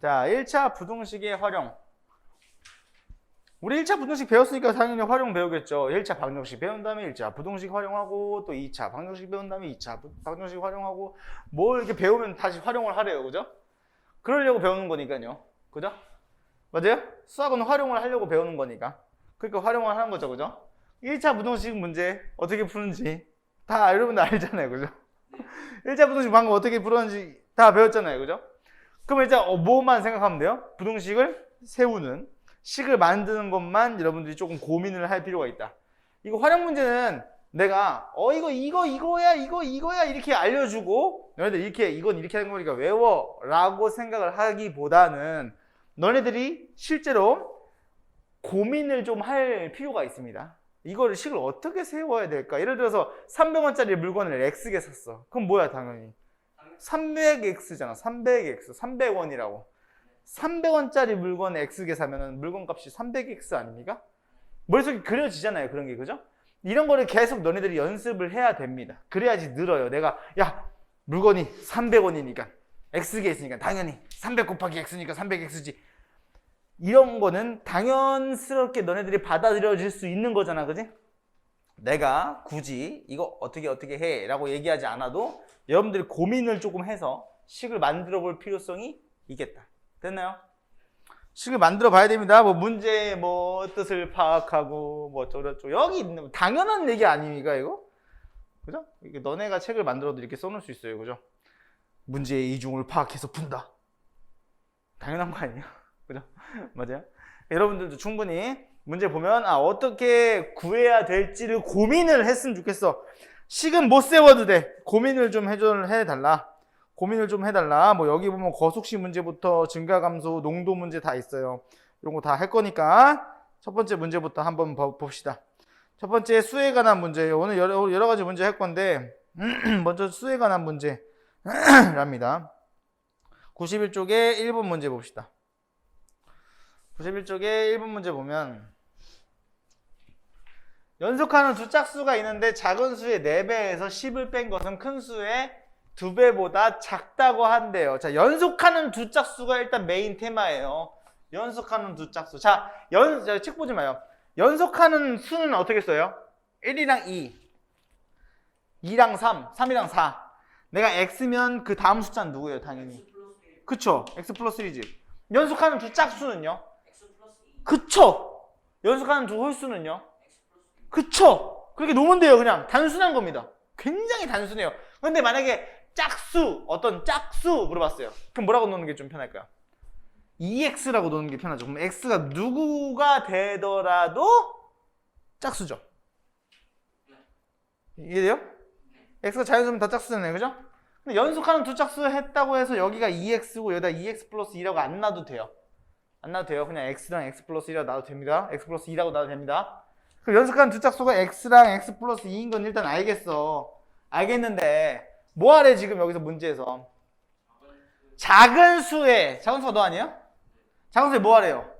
자, 1차 부등식의 활용. 우리 1차 부등식 배웠으니까 당연히 활용 배우겠죠. 1차 방정식 배운 다음에 1차 부등식 활용하고 또 2차 방정식 배운 다음에 2차 부- 방정식 활용하고 뭘 이렇게 배우면 다시 활용을 하래요. 그죠? 그러려고 배우는 거니까요. 그죠? 맞아요? 수학은 활용을 하려고 배우는 거니까. 그러니까 활용을 하는 거죠. 그죠? 1차 부등식 문제 어떻게 푸는지 다 여러분들 알잖아요. 그죠? 1차 부등식 방금 어떻게 풀었는지 다 배웠잖아요. 그죠? 그럼 이제 어, 뭐만 생각하면 돼요? 부등식을 세우는 식을 만드는 것만 여러분들이 조금 고민을 할 필요가 있다. 이거 활용 문제는 내가 어 이거 이거 이거야 이거 이거야 이렇게 알려주고 너네들 이렇게 이건 이렇게 하는 거니까 외워라고 생각을 하기보다는 너네들이 실제로 고민을 좀 할 필요가 있습니다. 이거를 식을 어떻게 세워야 될까? 예를 들어서 300원짜리 물건을 X게 샀어. 그럼 뭐야 당연히 300X잖아. 300X 300원이라고. 300원짜리 물건 X게 사면은 물건 값이 300X 아닙니까? 머릿속에 그려지잖아요. 그런 게 그죠? 이런 거를 계속 너네들이 연습을 해야 됩니다. 그래야지 늘어요. 내가 야 물건이 300원이니까 X게 있으니까 당연히 300 곱하기 X니까 300X지. 이런 거는 당연스럽게 너네들이 받아들여질 수 있는 거잖아. 그지? 내가 굳이 이거 어떻게 어떻게 해 라고 얘기하지 않아도 여러분들이 고민을 조금 해서 식을 만들어 볼 필요성이 있겠다. 됐나요? 식을 만들어 봐야 됩니다. 뭐 문제의 뭐 뜻을 파악하고 뭐 저저저 여기 있는 당연한 얘기 아닙니까 이거? 그죠? 이게 너네가 책을 만들어도 이렇게 써놓을 수 있어요, 그죠? 문제의 이중을 파악해서 푼다. 당연한 거 아니에요, 그죠? 맞아요? 여러분들도 충분히 문제 보면 아 어떻게 구해야 될지를 고민을 했으면 좋겠어. 식은 못 세워도 돼. 고민을 좀 해달라. 고민을 좀 해달라. 뭐 여기 보면 거속식 문제부터 증가 감소, 농도 문제 다 있어요. 이런 거 다 할 거니까 첫 번째 문제부터 한번 봐- 봅시다. 첫 번째 수에 관한 문제예요. 오늘 여러, 여러 가지 문제 할 건데 먼저 수에 관한 문제랍니다. 91쪽에 1번 문제 봅시다. 91쪽에 1번 문제 보면 연속하는 두 짝수가 있는데 작은 수의 4배에서 10을 뺀 것은 큰 수의 2배보다 작다고 한대요. 자, 연속하는 두 짝수가 일단 메인 테마예요. 연속하는 두 짝수. 자, 연, 자, 책 보지 마요. 연속하는 수는 어떻게 써요? 1이랑 2, 2랑 3, 3이랑 4. 내가 x면 그 다음 숫자는 누구예요, 당연히? 그쵸? x 플러스 1이지. 연속하는 두 짝수는요? 그쵸? 연속하는 두 홀수는요? 그쵸? 그렇게 놓으면 돼요, 그냥. 단순한 겁니다. 굉장히 단순해요. 근데 만약에 짝수, 어떤 짝수 물어봤어요. 그럼 뭐라고 놓는 게 좀 편할까요? EX라고 놓는 게 편하죠. 그럼 X가 누구가 되더라도 짝수죠. 이해돼요? X가 자연수면 다 짝수잖아요. 그죠? 근데 연속하는 두 짝수 했다고 해서 여기가 2X고 여기다 2X 플러스 2라고 안 놔도 돼요. 안 놔도 돼요. 그냥 X랑 X 플러스 1이라고 놔도 됩니다. X 플러스 2라고 놔도 됩니다. 그럼 연속하는 두 짝수가 X랑 X 플러스 2인 건 일단 알겠어. 알겠는데 뭐 하래 지금 여기서 문제에서 작은 수에 작은 수가 너 아니에요? 작은 수에 뭐 하래요?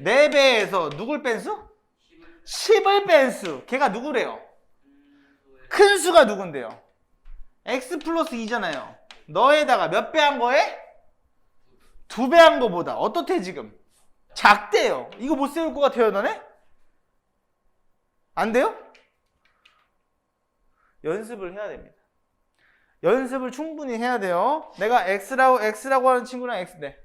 4배에서 누굴 뺀 수? 10을 뺀 수. 걔가 누구래요? 큰 수가 누군데요? x 플러스 2잖아요. 너에다가 몇 배 한 거에? 두 배 한 거보다 어떻대 지금? 작대요. 이거 못 세울 것 같아요, 너네? 안 돼요? 연습을 해야 됩니다. 연습을 충분히 해야 돼요. 내가 x라고 x라고 하는 친구랑 x네.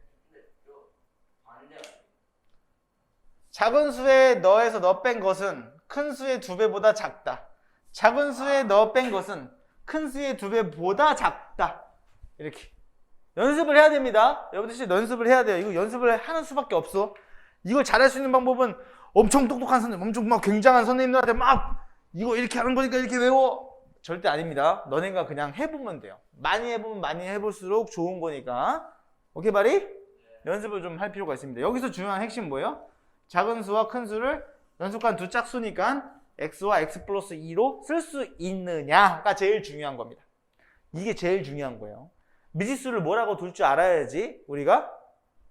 작은 수에 너에서 너 뺀 것은 큰 수의 두 배보다 작다. 작은 수에 너뺀 것은 큰 수의 두 배보다 작다. 이렇게 연습을 해야 됩니다. 여러분들 연습을 해야 돼요. 이거 연습을 하는 수밖에 없어. 이걸 잘할 수 있는 방법은 엄청 똑똑한 선생님, 엄청 막 굉장한 선생님들한테 막 이거 이렇게 하는 거니까 이렇게 외워. 절대 아닙니다. 너네가 그냥 해보면 돼요. 많이 해보면 많이 해볼수록 좋은 거니까. 오케이, 바리? 연습을 좀 할 필요가 있습니다. 여기서 중요한 핵심 뭐예요? 작은 수와 큰 수를 연속한 두 짝수니까 x와 x 플러스 2로 쓸 수 있느냐가 제일 중요한 겁니다. 이게 제일 중요한 거예요. 미지수를 뭐라고 둘 줄 알아야지 우리가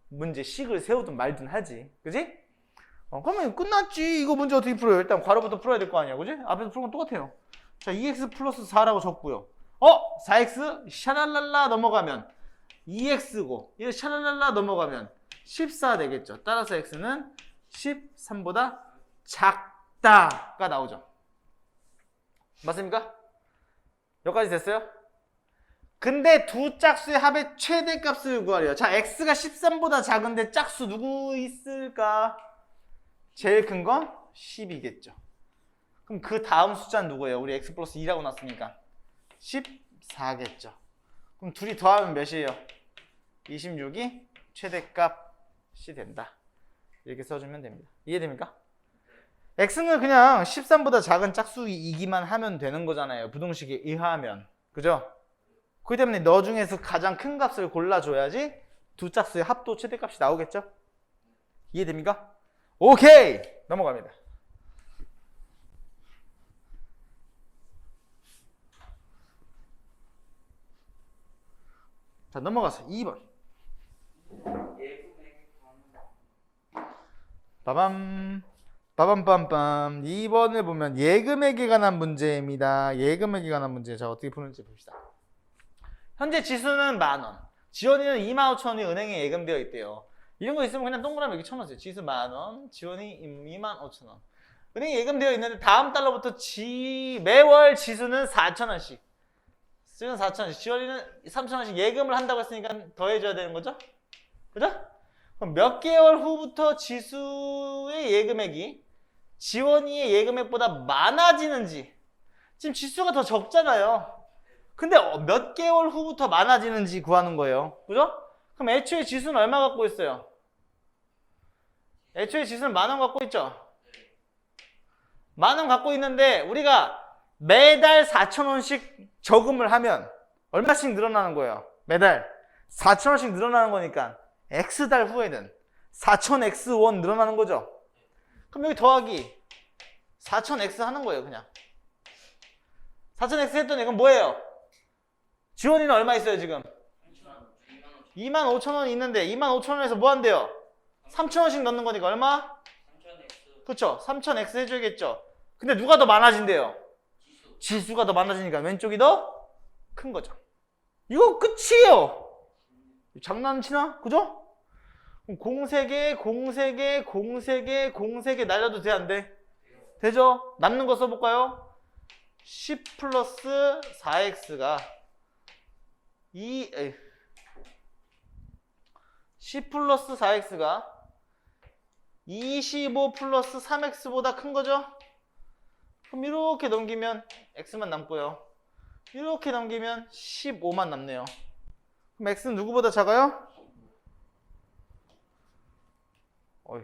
문제 식을 세우든 말든 하지. 그지? 어, 그러면 끝났지. 이거 문제 어떻게 풀어요? 일단 괄호부터 풀어야 될 거 아니야. 그지? 앞에서 푸는 건 똑같아요. 자, 2x 플러스 4라고 적고요. 어? 4x 샤랄랄라 넘어가면 2x고 이거 샤랄랄라 넘어가면 14 되겠죠. 따라서 x는 13보다 작다가 나오죠. 맞습니까? 여기까지 됐어요? 근데 두 짝수의 합의 최대값을 구하래요. 자, x가 13보다 작은데 짝수 누구 있을까? 제일 큰 건 10이겠죠. 그럼 그 다음 숫자는 누구예요? 우리 x 플러스 2라고 놨으니까 14겠죠. 그럼 둘이 더하면 몇이에요? 26이 최대값이 된다. 이렇게 써주면 됩니다. 이해됩니까? x는 그냥 13보다 작은 짝수이기만 하면 되는 거잖아요. 부동식에 의하면. 그죠? 그렇기 때문에 너 중에서 가장 큰 값을 골라줘야지 두 짝수의 합도 최대값이 나오겠죠? 이해됩니까? 오케이! 넘어갑니다. 자, 넘어가서 2번. 빠밤. 빠밤빰빰. 2번을 보면 예금액에 관한 문제입니다. 예금액에 관한 문제. 자, 어떻게 푸는지 봅시다. 현재 지수는 만 원. 지원이는 2만 5천 원이 은행에 예금되어 있대요. 이런 거 있으면 그냥 동그라미 이렇게 쳐놓으세요. 지수 만 원, 지원이 2만 5천 원. 은행에 예금되어 있는데 다음 달로부터 지 매월 지수는 4천 원씩. 지수는 4천 원씩. 지원이는 3천 원씩 예금을 한다고 했으니까 더해줘야 되는 거죠? 그죠? 그럼 몇 개월 후부터 지수의 예금액이 지원이의 예금액보다 많아지는지. 지금 지수가 더 적잖아요. 근데 어, 몇 개월 후부터 많아지는지 구하는 거예요. 그죠? 그럼 애초에 지수는 얼마 갖고 있어요? 애초에 지수는 만 원 갖고 있죠? 만 원 갖고 있는데 우리가 매달 4천 원씩 저금을 하면 얼마씩 늘어나는 거예요? 매달 4천 원씩 늘어나는 거니까 X달 후에는 4천 X1 늘어나는 거죠? 그럼 여기 더하기 4천 X 하는 거예요, 그냥. 4천 X 했더니 이건 뭐예요? 지원이는 얼마 있어요, 지금? 2만 5천 원 있는데 2만 5천 원에서 뭐 한대요? 3천 원씩 넣는 거니까 얼마? 그쵸? 3천 X 해줘야겠죠? 근데 누가 더 많아진대요? 지수가 더 많아지니까 왼쪽이 더 큰 거죠. 이거 끝이에요. 장난치나? 그죠? 그럼 공세개, 공세개, 공세개, 공세개 날려도 돼, 안 돼? 되죠? 남는 거 써볼까요? 10 플러스 4x가 2, 에이. 10 플러스 4x가 25 플러스 3x보다 큰 거죠? 그럼 이렇게 넘기면 x만 남고요. 이렇게 넘기면 15만 남네요. 그럼 x는 누구보다 작아요? 어이,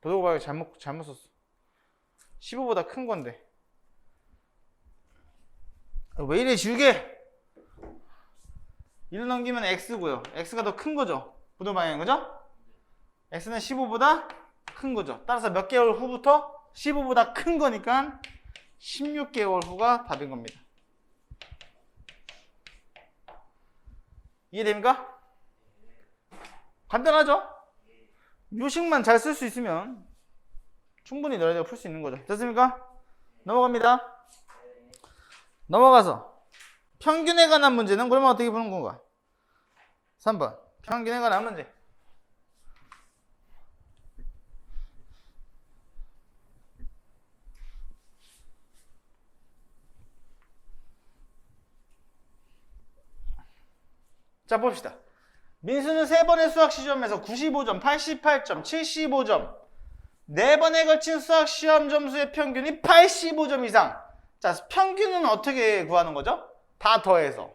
도덕과학 잘못 잘못 썼어. 15보다 큰 건데. 아, 왜 이래 지우개? 1 넘기면 x고요. x가 더 큰 거죠. 부도 방향인 거죠? X는 15보다 큰 거죠. 따라서 몇 개월 후부터 15보다 큰 거니까 16개월 후가 답인 겁니다. 이해됩니까? 간단하죠? 요식만 잘 쓸 수 있으면 충분히 너희들 풀수 있는 거죠. 됐습니까? 넘어갑니다. 넘어가서 평균에 관한 문제는 그러면 어떻게 푸는 건가? 3번 평균에 관한 문제. 자 봅시다. 민수는 세 번의 수학 시험에서 95점, 88점, 75점, 네 번에 걸친 수학 시험 점수의 평균이 85점 이상. 자, 평균은 어떻게 구하는 거죠? 다 더해서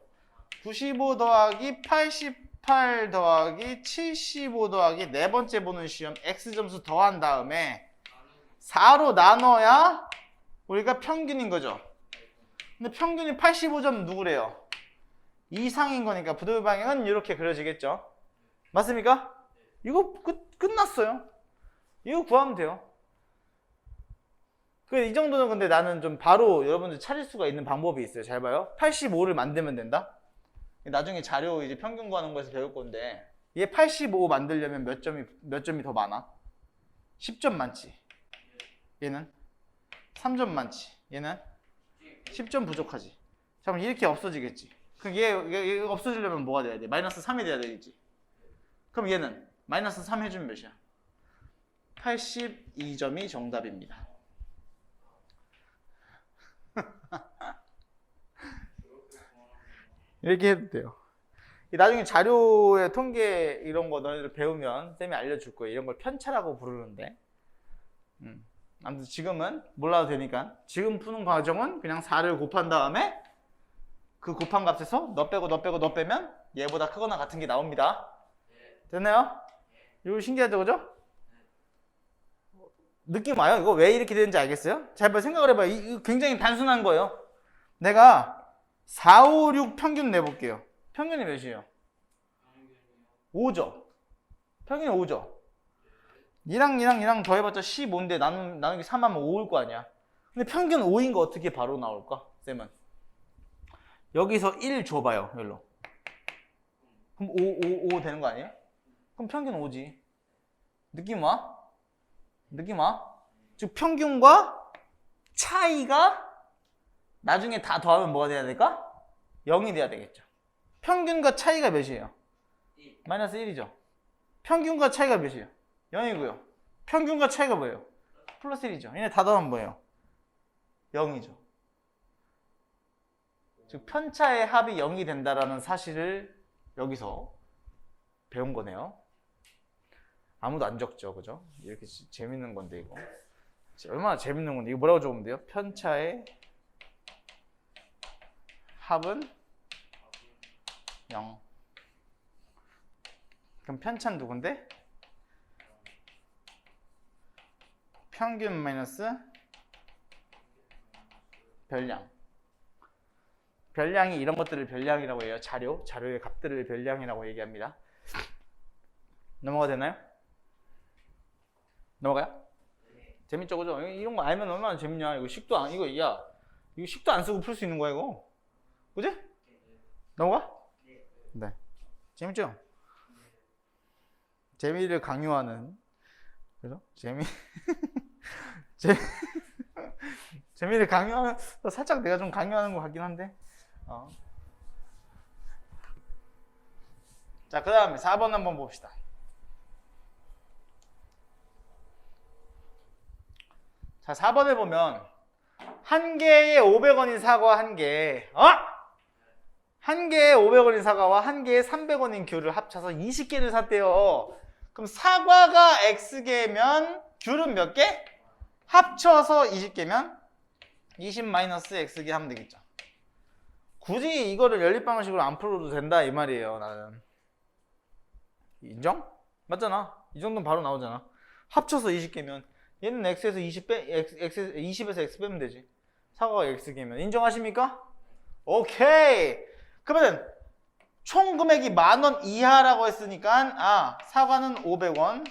95 더하기 88 더하기 75 더하기 네 번째 보는 시험 x 점수 더한 다음에 4로 나눠야 우리가 평균인 거죠. 근데 평균이 85점 누구래요? 이상인 거니까 부도 방향은 이렇게 그려지겠죠. 맞습니까? 이거 끝, 끝났어요. 이거 구하면 돼요. 그 이 정도는 근데 나는 좀 바로 여러분들 찾을 수가 있는 방법이 있어요. 잘 봐요. 85를 만들면 된다. 나중에 자료 이제 평균 구하는 거에서 배울 건데 얘 85 만들려면 몇 점이 몇 점이 더 많아? 10점 많지. 얘는 3점 많지. 얘는 10점 부족하지. 자, 그럼 이렇게 없어지겠지. 얘 없어지려면 뭐가 돼야 돼? 마이너스 3이 돼야 되겠지. 그럼 얘는 마이너스 3 해주면 몇이야? 82점이 정답입니다. 이렇게 해도 돼요. 나중에 자료의 통계 이런 거 너희들 배우면 쌤이 알려줄 거예요. 이런 걸 편차라고 부르는데. 음. 아무튼 지금은 몰라도 되니까 지금 푸는 과정은 그냥 4를 곱한 다음에 그 곱한 값에서 너 빼고 너 빼고 너 빼면 얘보다 크거나 같은 게 나옵니다. 됐나요? 이거 신기하죠, 그죠? 느낌 와요? 이거 왜 이렇게 되는지 알겠어요? 잘 한번 생각을 해봐요. 이- 굉장히 단순한 거예요. 내가 4, 5, 6 평균 내볼게요. 평균이 몇이에요? 5죠. 평균이 5죠. 이랑 이랑 이랑 더해봤자 15인데 나누, 나누기 3하면 5일 거 아니야. 근데 평균 5인 거 어떻게 바로 나올까? 쌤은. 여기서 1 줘봐요, 여기로. 그럼 5, 5, 5 되는 거 아니에요? 그럼 평균 5지. 느낌 와? 느낌 와? 즉 평균과 차이가 나중에 다 더하면 뭐가 돼야 될까? 0이 돼야 되겠죠. 평균과 차이가 몇이에요? 마이너스 1이죠. 평균과 차이가 몇이에요? 0이고요. 평균과 차이가 뭐예요? 플러스 1이죠. 얘네 다 더하면 뭐예요? 0이죠. 즉 편차의 합이 0이 된다라는 사실을 여기서 배운 거네요. 아무도 안 적죠, 그죠? 이렇게 지- 재밌는 건데 이거 얼마나 재밌는 건데 이거 뭐라고 적으면 돼요? 편차의 합은 0. 그럼 편차는 누군데? 평균 마이너스 별량. 별량이 이런 것들을 별량이라고 해요. 자료, 자료의 값들을 별량이라고 얘기합니다. 넘어가 되나요? 넘어가요? 재밌죠, 그죠? 이런 거 알면 얼마나 재밌냐. 이거 식도 안, 이거, 야, 이거 식도 안 쓰고 풀 수 있는 거야, 이거. 그지? 넘어가? 네. 재밌죠? 재미를 강요하는, 그죠? 재미, 재, 재미를 강요하는, 살짝 내가 좀 강요하는 것 같긴 한데, 어. 자, 그 다음에 4번 한번 봅시다. 자, 4번에 보면 한 개에 500원인 사과 한 개, 어? 한 개에 500원인 사과와 한 개에 300원인 귤을 합쳐서 20개를 샀대요. 그럼 사과가 X개면 귤은 몇 개? 합쳐서 20개면 20 마이너스 X개 하면 되겠죠. 굳이 이거를 연립 방식으로 안 풀어도 된다 이 말이에요 나는. 인정? 맞잖아. 이 정도는 바로 나오잖아. 합쳐서 20개면 얘는 x에서 20 빼, x, x, 20에서 x 빼면 되지. 사과가 x개면 인정하십니까? 오케이. 그러면 총 금액이 만 원 이하라고 했으니까 아 사과는 500원.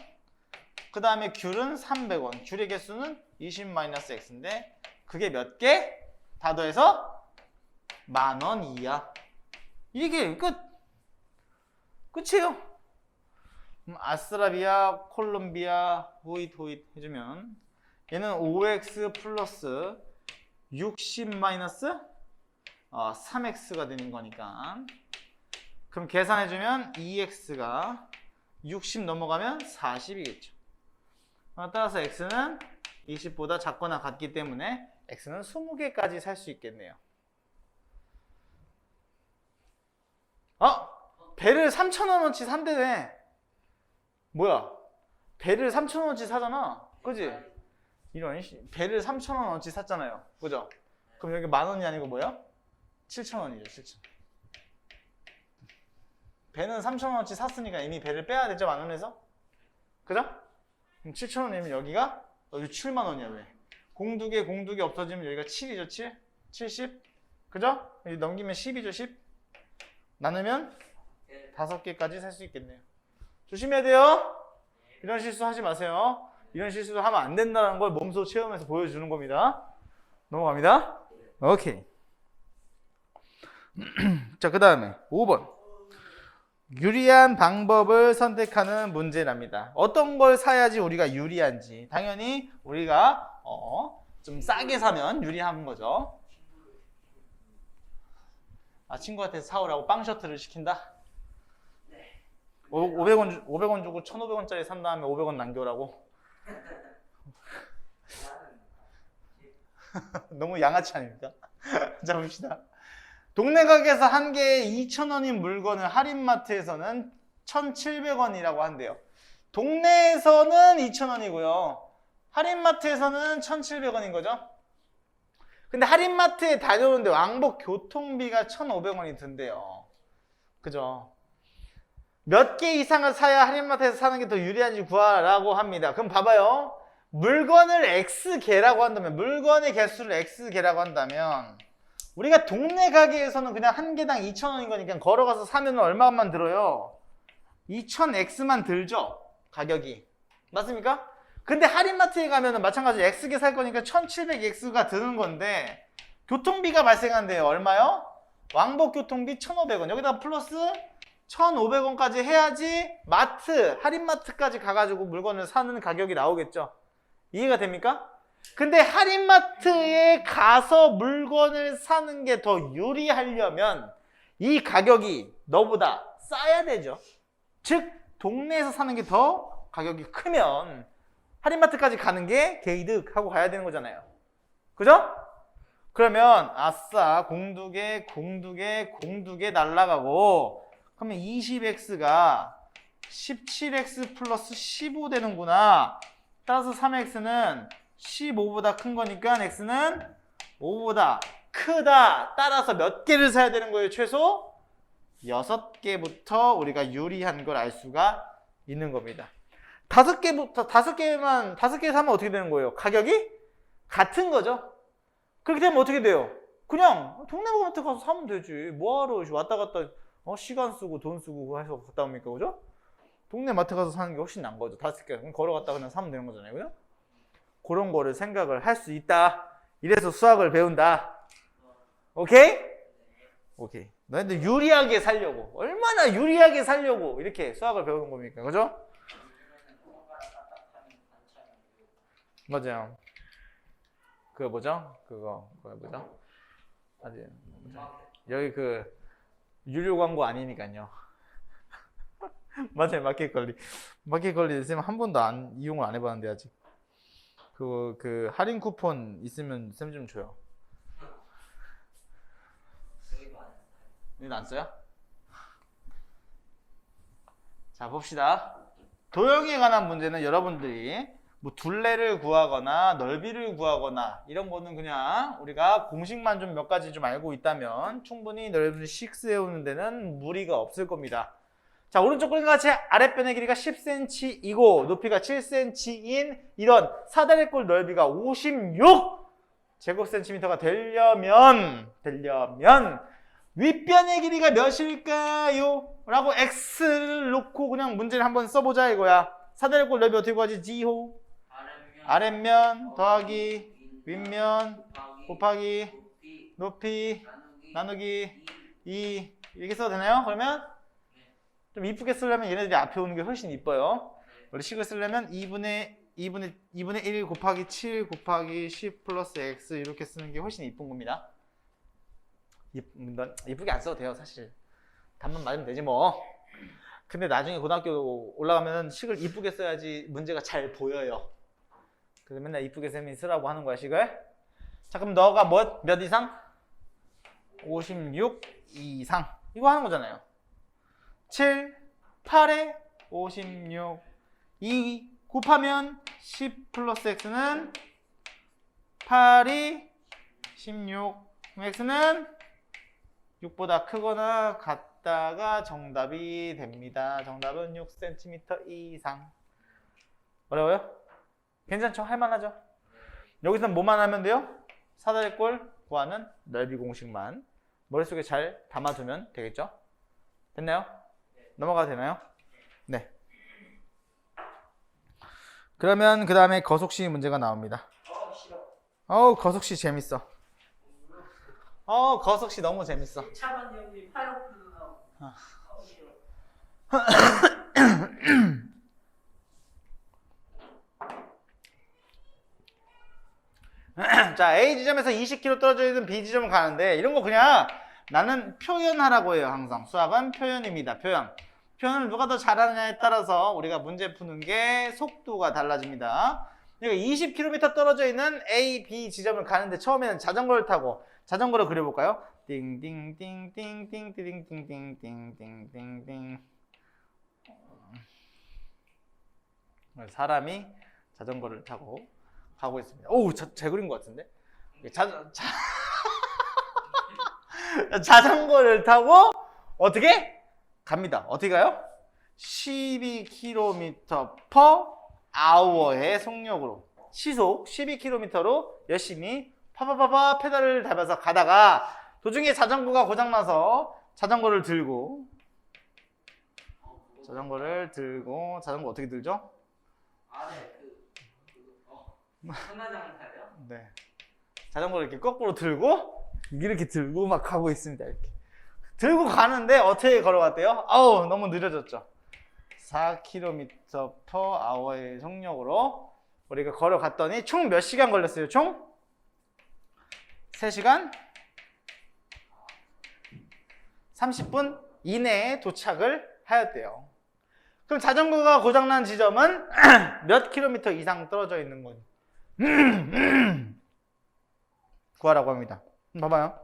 그 다음에 귤은 300원. 귤의 개수는 20 마이너스 x인데 그게 몇 개? 다 더해서 만 원 이하. 이게 끝. 끝이에요. 음, 아스트라비아, 콜롬비아, 호잇 호잇 해주면 얘는 5x 플러스 60 마이너스 어, 3x가 되는 거니까 그럼 계산해주면 2x가 60 넘어가면 40이겠죠. 따라서 x는 20보다 작거나 같기 때문에 x는 20개까지 살 수 있겠네요. 어? 배를 3,000원어치 산대네. 뭐야? 배를 3,000원어치 사잖아. 그지? 이런 씨, 배를 3,000원어치 샀잖아요. 그죠? 그럼 여기 만 원이 아니고 뭐야? 7,000원이죠, 7,000원. 배는 3,000원어치 샀으니까 이미 배를 빼야 되죠, 만 원에서? 그죠? 그럼 7,000원이면 여기가 여기 7만 원이야, 왜? 공두 개, 공두 개 없어지면 여기가 7이죠, 7? 70? 그죠? 넘기면 10이죠, 10? 나누면 다섯 개까지 살 수 있겠네요. 조심해야 돼요. 이런 실수 하지 마세요. 이런 실수도 하면 안 된다는 걸 몸소 체험해서 보여주는 겁니다. 넘어갑니다. 오케이. 자, 그 다음에 5번. 유리한 방법을 선택하는 문제랍니다. 어떤 걸 사야지 우리가 유리한지. 당연히 우리가 어, 좀 싸게 사면 유리한 거죠. 아 친구한테 사오라고 빵 셔틀을 시킨다? 500원, 주, 500원 주고 1,500원짜리 산 다음에 500원 남겨라고? 너무 양아치 아닙니까? 자 봅시다. 동네 가게에서 한 개에 2,000원인 물건을 할인마트에서는 1,700원이라고 한대요. 동네에서는 2,000원이고요. 할인마트에서는 1,700원인 거죠. 근데 할인마트에 다녀오는데 왕복 교통비가 1,500원이 든대요. 그죠? 몇 개 이상을 사야 할인마트에서 사는 게 더 유리한지 구하라고 합니다. 그럼 봐봐요. 물건을 X개라고 한다면, 물건의 개수를 X개라고 한다면, 우리가 동네 가게에서는 그냥 한 개당 2,000원인 거니까 걸어가서 사면 얼마만 들어요? 2,000X만 들죠? 가격이. 맞습니까? 근데 할인마트에 가면은 마찬가지로 X개 살 거니까 1,700X가 드는 건데, 교통비가 발생한대요. 얼마요? 왕복 교통비 1,500원. 여기다 플러스 1,500원까지 해야지 마트, 할인마트까지 가가지고 물건을 사는 가격이 나오겠죠. 이해가 됩니까? 근데 할인마트에 가서 물건을 사는 게 더 유리하려면 이 가격이 너보다 싸야 되죠. 즉, 동네에서 사는 게 더 가격이 크면 할인마트까지 가는 게 개이득 하고 가야 되는 거잖아요. 그죠? 그러면 아싸 공두개 공두개 공두개 날라가고 그러면 20x가 17x 플러스 15 되는구나. 따라서 3x는 15보다 큰 거니까 x는 5보다 크다. 따라서 몇 개를 사야 되는 거예요, 최소? 6개부터 우리가 유리한 걸 알 수가 있는 겁니다. 다섯 개부터 다섯 개만 다섯 개 사면 어떻게 되는 거예요? 가격이 같은 거죠. 그렇게 되면 어떻게 돼요? 그냥 동네 마트 가서 사면 되지. 뭐하러 왔다 갔다 어, 시간 쓰고 돈 쓰고 해서 갔다 옵니까, 그죠? 동네 마트 가서 사는 게 훨씬 나은 거죠. 다섯 개 걸어갔다 그냥 사면 되는 거잖아요, 그죠? 그런 거를 생각을 할 수 있다. 이래서 수학을 배운다. 오케이? 오케이. 너희들 유리하게 살려고 얼마나 유리하게 살려고 이렇게 수학을 배우는 겁니까, 그죠? 맞아요. 그거 뭐죠? 그거 그거 뭐죠? 뭐죠? 여기 그 유료 광고 아니니까요. 맞아요, 마켓 관리. 마켓 관리 쌤한 번도 안 이용을 안 해봤는데 아직. 그, 그 할인 쿠폰 있으면 쌤 좀 줘요. 이거 안 써요? 자 봅시다. 도형에 관한 문제는 여러분들이 뭐 둘레를 구하거나 넓이를 구하거나 이런 거는 그냥 우리가 공식만 좀 몇 가지 좀 알고 있다면 충분히 여러분들이 식 세우는 데는 무리가 없을 겁니다. 자 오른쪽 그림과 같이 아랫변의 길이가 10cm이고 높이가 7cm인 이런 사다리꼴 넓이가 56 제곱센티미터가 되려면 되려면 윗변의 길이가 몇일까요? 라고 x를 놓고 그냥 문제를 한번 써보자 이거야. 사다리꼴 넓이 어떻게 구하지? 지호 아랫면 더하기 윗면 곱하기 높이 나누기 2 이렇게 써도 되나요? 그러면 좀 이쁘게 쓰려면 얘네들이 앞에 오는 게 훨씬 이뻐요. 원래 식을 쓰려면 2분의 2분의 2분의 1 곱하기 7 곱하기 10 플러스 x 이렇게 쓰는 게 훨씬 이쁜 겁니다. 이쁘게 안 써도 돼요, 사실. 답만 맞으면 되지 뭐. 근데 나중에 고등학교 올라가면 식을 이쁘게 써야지 문제가 잘 보여요. 그래서 맨날 이쁘게 쌤이 쓰라고 하는 거야, 식을. 자, 그럼 너가 뭐, 몇 이상? 56 이상. 이거 하는 거잖아요. 7, 8에 56. 2 곱하면 10 플러스 x는 8이 16. 그럼 x는 6보다 크거나 같다가 정답이 됩니다. 정답은 6cm 이상. 어려워요? 괜찮죠? 할만하죠? 여기서 뭐만 하면 돼요? 사다리꼴 구하는 넓이 공식만 머릿속에 잘 담아두면 되겠죠? 됐나요? 넘어가도 되나요? 네. 그러면 그 다음에 거속시 문제가 나옵니다. 어. 어우 거속시 재밌어. 어 거속시 너무 재밌어. 차관 연비 팔 아. 어 싫어. 자 A 지점에서 20km 떨어져 있는 B 지점을 가는데 이런 거 그냥 나는 표현하라고 해요 항상. 수학은 표현입니다 표현. 표현을 누가 더 잘하느냐에 따라서 우리가 문제 푸는 게 속도가 달라집니다. 그러니까 20km 떨어져 있는 A, B 지점을 가는데 처음에는 자전거를 타고 자전거를 그려볼까요? 띵띵띵띵띵띵띵띵띵띵띵띵. 사람이 자전거를 타고 가고 있습니다. 오, 자, 잘 그린 것 같은데? 자, 자, 자전거를 타고 어떻게 갑니다. 어떻게 가요? 12km per hour의 속력으로 시속 12km로 열심히 파파파파 페달을 밟아서 가다가 도중에 자전거가 고장나서 자전거를 들고 자전거를 들고 자전거 어떻게 들죠? 돼요? 네. 자전거를 이렇게 거꾸로 들고 이렇게 들고 막 가고 있습니다. 이렇게 들고 가는데 어떻게 걸어갔대요? 아우 너무 느려졌죠. 4km per hour의 속력으로 우리가 걸어갔더니 총 몇 시간 걸렸어요? 총 3시간 30분 이내에 도착을 하였대요. 그럼 자전거가 고장난 지점은 몇 킬로미터 이상 떨어져 있는 건 구하라고 합니다. 음, 봐봐요.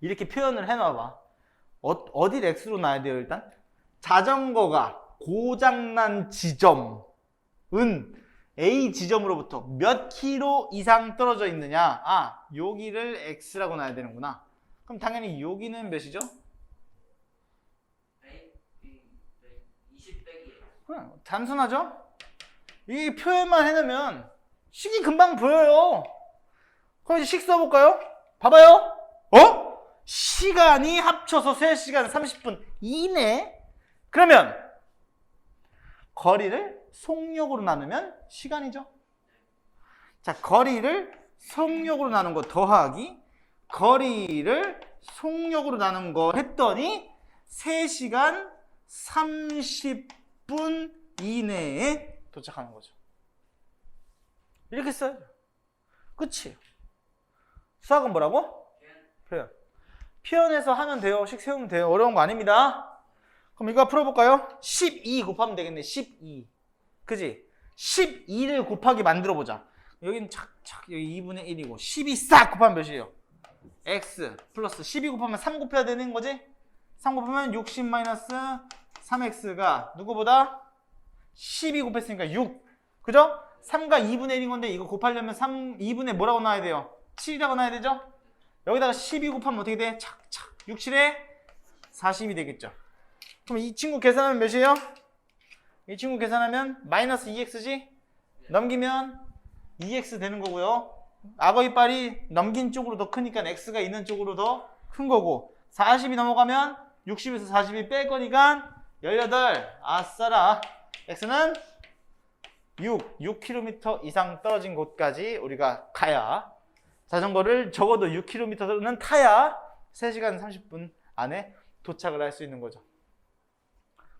이렇게 표현을 해놔봐. 어, 어디 x로 놔야 돼요, 일단? 자전거가 고장난 지점은 A 지점으로부터 몇 킬로 이상 떨어져 있느냐? 아, 여기를 x라고 놔야 되는구나. 그럼 당연히 여기는 몇이죠? 100, 20 빼기 그냥 단순하죠? 이 표현만 해놓으면 식이 금방 보여요. 그럼 이제 식 써볼까요? 봐봐요. 어? 시간이 합쳐서 3시간 30분 이내? 그러면 거리를 속력으로 나누면 시간이죠. 자, 거리를 속력으로 나눈 거 더하기 거리를 속력으로 나눈 거 했더니 3시간 30분 이내에 도착하는 거죠. 이렇게 써야죠. 끝이에요. 수학은 뭐라고? 표현. 표현해서 하면 돼요. 식 세우면 돼요. 어려운 거 아닙니다. 그럼 이거 풀어볼까요? 12 곱하면 되겠네. 12. 그지? 12를 곱하기 만들어 보자. 여기는 착착 여기 2분의 1이고 12 싹 곱하면 몇이에요? x 플러스 12 곱하면 3 곱해야 되는 거지? 3 곱하면 60 마이너스 3x가 누구보다 12 곱했으니까 6. 그죠? 3가 2분의 1인 건데 이거 곱하려면 3, 2분의 뭐라고 나와야 돼요? 7이라고 나와야 되죠? 여기다가 12 곱하면 어떻게 돼? 착착. 6, 7에 40이 되겠죠. 그럼 이 친구 계산하면 몇이에요? 이 친구 계산하면 마이너스 2x지? 넘기면 2x 되는 거고요. 악어 이 빨이 넘긴 쪽으로 더 크니까 x가 있는 쪽으로 더 큰 거고 40이 넘어가면 60에서 40이 뺄 거니까 18 아싸라 x는 6 6km 이상 떨어진 곳까지 우리가 가야 자전거를 적어도 6km는 타야 3시간 30분 안에 도착을 할 수 있는 거죠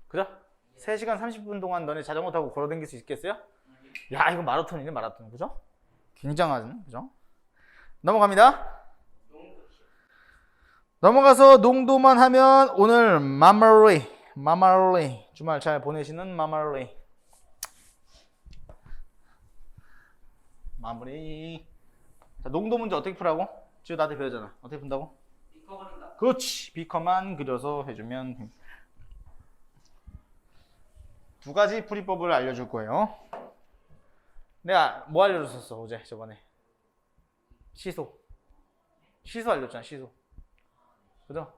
그죠? 3시간 30분 동안 너네 자전거 타고 걸어 다닐 수 있겠어요? 야 이거 마라톤이네 마라톤 그죠? 굉장하죠 그죠? 넘어갑니다 넘어가서 농도만 하면 오늘 마마리 마마리 주말 잘 보내시는 마마리 마무리. 자 농도 문제 어떻게 풀라고? 지금 나한테 배우잖아. 어떻게 푼다고? 비커 그린다. 그렇지. 비커만 그려서 해주면. 두 가지 풀이법을 알려줄 거예요. 내가 뭐 알려줬었어 어제 저번에? 시소. 시소 알려줬잖아 시소. 그죠?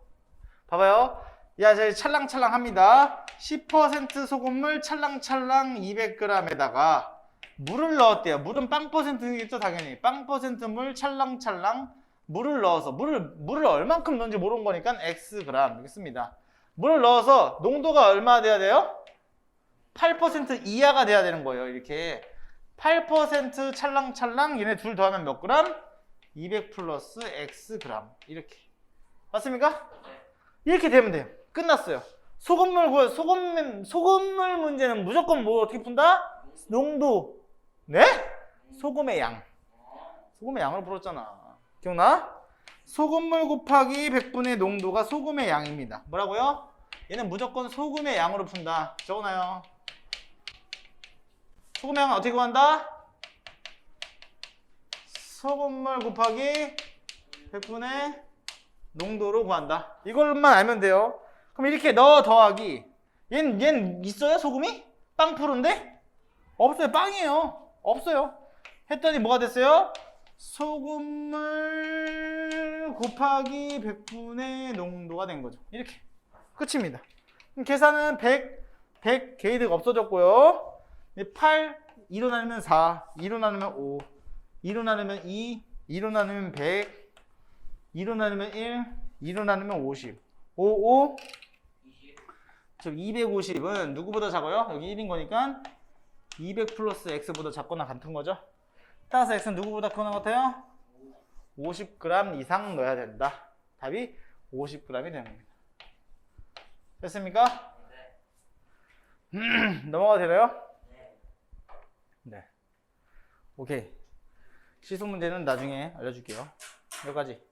봐봐요. 야 저희 찰랑찰랑 합니다. 10% 소금물 찰랑찰랑 200g에다가 물을 넣었대요 물은 빵 퍼센트겠죠 당연히 빵 퍼센트 물 찰랑찰랑 물을 넣어서 물을 물을 얼만큼 넣는지 모르는 거니까 x 그램 있습니다. 물을 넣어서 농도가 얼마 돼야 돼요? 8% 이하가 돼야 되는 거예요. 이렇게 8% 찰랑찰랑 얘네 둘 더하면 몇 그램? 200 플러스 x 그램 이렇게 맞습니까? 이렇게 되면 돼요. 끝났어요. 소금물 소금 소금물 문제는 무조건 뭐 어떻게 푼다? 농도 네? 소금의 양 소금의 양으로 풀었잖아. 기억나? 소금물 곱하기 100분의 농도가 소금의 양입니다. 뭐라고요? 얘는 무조건 소금의 양으로 푼다. 적어놔요. 소금의 양은 어떻게 구한다? 소금물 곱하기 100분의 농도로 구한다. 이걸만 알면 돼요. 그럼 이렇게 넣어 더하기. 얘는, 얘는 있어요? 소금이? 빵 푸른데? 없어요. 빵이에요. 없어요. 했더니 뭐가 됐어요? 소금물 곱하기 100분의 농도가 된 거죠. 이렇게. 끝입니다. 계산은 100, 100 게이드가 없어졌고요. 8, 2로 나누면 4, 2로 나누면 5, 2로 나누면 2, 2로 나누면 100, 2로 나누면 1, 2로 나누면 50. 5, 5, 20. 즉 250은 누구보다 작아요? 여기 1인 거니까 200 플러스 x보다 작거나 같은 거죠. 따라서 x는 누구보다 크거나 같아요? 50g 이상 넣어야 된다. 답이 50g이 되는 겁니다. 됐습니까? 네. 넘어가도 되나요? 네. 네. 오케이. 시속 문제는 나중에 알려줄게요. 여기까지.